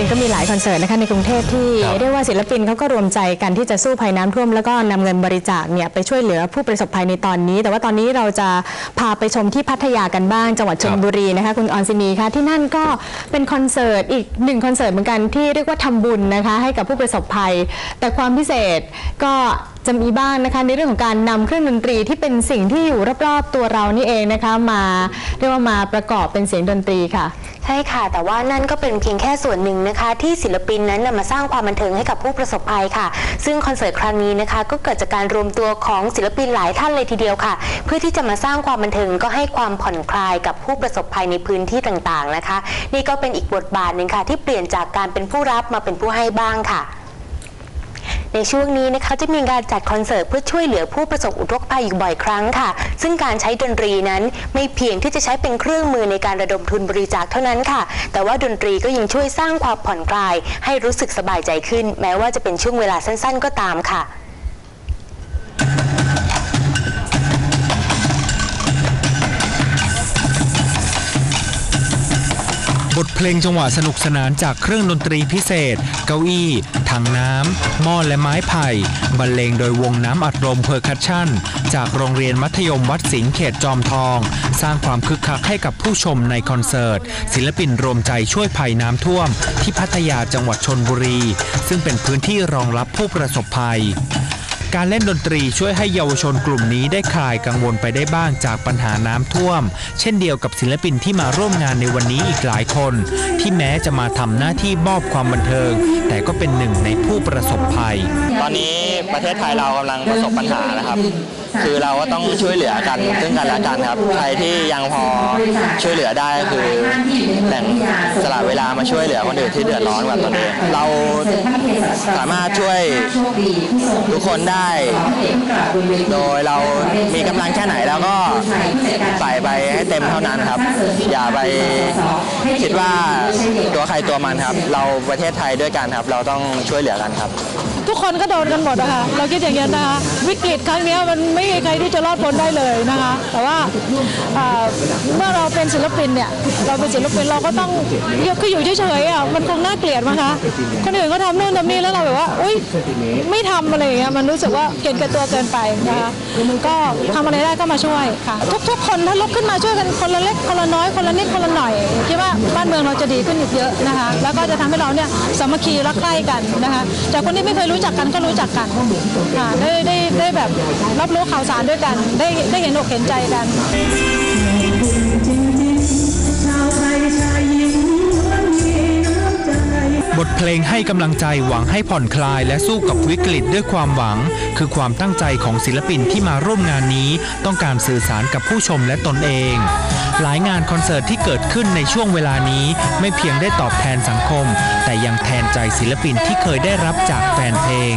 ก็มีหลายคอนเสิร์ตนะคะในกรุงเทพที่ครับเรียกว่าศิลปินเขาก็รวมใจกันที่จะสู้ภัยน้ำท่วม แล้วก็นำเงินบริจาคเนี่ยไปช่วยเหลือผู้ประสบภัยในตอนนี้ แต่ว่าตอนนี้เราจะพาไปชมที่พัทยากันบ้าง จังหวัดชลบุรีนะคะคุณออนซินีคะที่นั่นก็เป็นคอนเสิร์ตอีกหนึ่งคอนเสิร์ตเหมือนกันที่เรียกว่าทำบุญนะคะให้กับผู้ประสบภัย แต่ความพิเศษก็ จะมีบ้างนะคะในเรื่องของการนำเครื่องดนตรีที่เป็นสิ่งที่อยู่รอบๆตัวเรานี่เองนะคะมาเรียกว่ามาประกอบเป็นเสียงดนตรีค่ะ ใช่ค่ะ แต่ว่านั่นก็เป็นเพียงแค่ส่วนหนึ่งนะคะ ที่ศิลปินนั้นนำมาสร้างความบันเทิงให้กับผู้ประสบภัยค่ะ ซึ่งคอนเสิร์ตครั้งนี้นะคะ ก็เกิดจากการรวมตัวของศิลปินหลายท่านเลยทีเดียวค่ะ เพื่อที่จะมาสร้างความบันเทิงก็ให้ความผ่อนคลายกับผู้ประสบภัยในพื้นที่ต่างๆนะคะ นี่ก็เป็นอีกบทบาทหนึ่งค่ะ ที่เปลี่ยนจากการเป็นผู้รับมาเป็นผู้ให้บ้างค่ะ ในช่วงนี้นะคะจะมีการจัดคอนเสิร์ตเพื่อช่วยเหลือผู้ประสบอุทกภัยอยู่บ่อยครั้งค่ะ ซึ่งการใช้ดนตรีนั้นไม่เพียงที่จะใช้เป็นเครื่องมือในการระดมทุนบริจาคเท่านั้นค่ะ แต่ว่าดนตรีก็ยังช่วยสร้างความผ่อนคลาย ให้รู้สึกสบายใจขึ้น แม้ว่าจะเป็นช่วงเวลาสั้น ๆ ก็ตามค่ะ บทเพลงจังหวะสนุกสนานจากเครื่องดนตรีพิเศษ เก้าอี้ถังน้ำหม้อและไม้ไผ่บรรเลงโดยวงน้ำอัดลมเพอร์คัชชั่น จากโรงเรียนมัธยมวัดสิงห์เขตจอมทอง สร้างความคึกคักให้กับผู้ชมในคอนเสิร์ต ศิลปินรวมใจช่วยภัยน้ำท่วม ที่พัทยาจังหวัดชนบุรี ซึ่งเป็นพื้นที่รองรับผู้ประสบภัย การเล่นดนตรีช่วยให้เยาวชนกลุ่มนี้ได้คลายกังวลไปได้บ้างจากปัญหาน้ำท่วม เช่นเดียวกับศิลปินที่มาร่วมงานในวันนี้อีกหลายคน ที่แม้จะมาทำหน้าที่มอบความบันเทิง แต่ก็เป็นหนึ่งในผู้ประสบภัย ตอนนี้ประเทศไทยเรากำลังประสบปัญหานะครับ คือเราก็ต้องช่วยเหลือกันซึ่งกันและกันครับใครที่ยังพอช่วยเหลือได้คือแบ่งสละเวลามาช่วยเหลือคนอื่นที่เดือดร้อนกว่าตนเองเรา สามารถช่วยทุกคนได้ โดยเรามีกำลังแค่ไหนแล้วก็ใส่ไปให้เต็มเท่านั้นครับ อย่าไปคิดว่าตัวใครตัวมันครับ เราประเทศไทยด้วยกันครับ เราต้องช่วยเหลือกันครับ ทุกคนก็โดนกันหมดอะคะเราคิดอย่างนี้ยนะคะวิกฤตครั้งเนี้ยมันไม่มีใครที่จะรอดพ้นได้เลยนะคะ แต่ว่าเมื่อเราเป็นศิลปินเนี่ยเราเป็นศิลปินเราก็ต้องคืออยู่เฉยๆอะมันคงน่าเกลียดมั้งคะคนอื่นก็ทำนู่นทำนี่แล้วเราแบบว่าอุ้ยไม่ทำอะไรอย่างเงี้ยมันรู้สึกว่าเก่งกับตัวเกินไปนะคะก็ทำอะไรได้ก็มาช่วยค่ะ ทุกๆคนถ้าลุกขึ้นมาช่วยกันคนละเล็กคนละน้อยคนละนิดคนละหน่อย องเราจะดีขึ้นอีกเยอะนะคะ แล้วก็จะทำให้เราเนี่ยสามัคคีรักใคร่กันนะคะจากคนที่ไม่เคยรู้จักกันก็รู้จักกันค่ะได้ได้ได้แบบรับรู้ข่าวสารด้วยกัน ได้ได้เห็นอกเห็นใจกันบทเพลงให้กำลังใจหวังให้ผ่อนคลายและสู้กับวิกฤตด้วยความหวัง คือความตั้งใจของศิลปินที่มาร่วมงานนี้ ต้องการสื่อสารกับผู้ชมและตนเอง หลายงานคอนเสิร์ตที่เกิดขึ้นในช่วงเวลานี้ไม่เพียงได้ตอบแทนสังคม แต่ยังแทนใจศิลปินที่เคยได้รับจากแฟนเพลง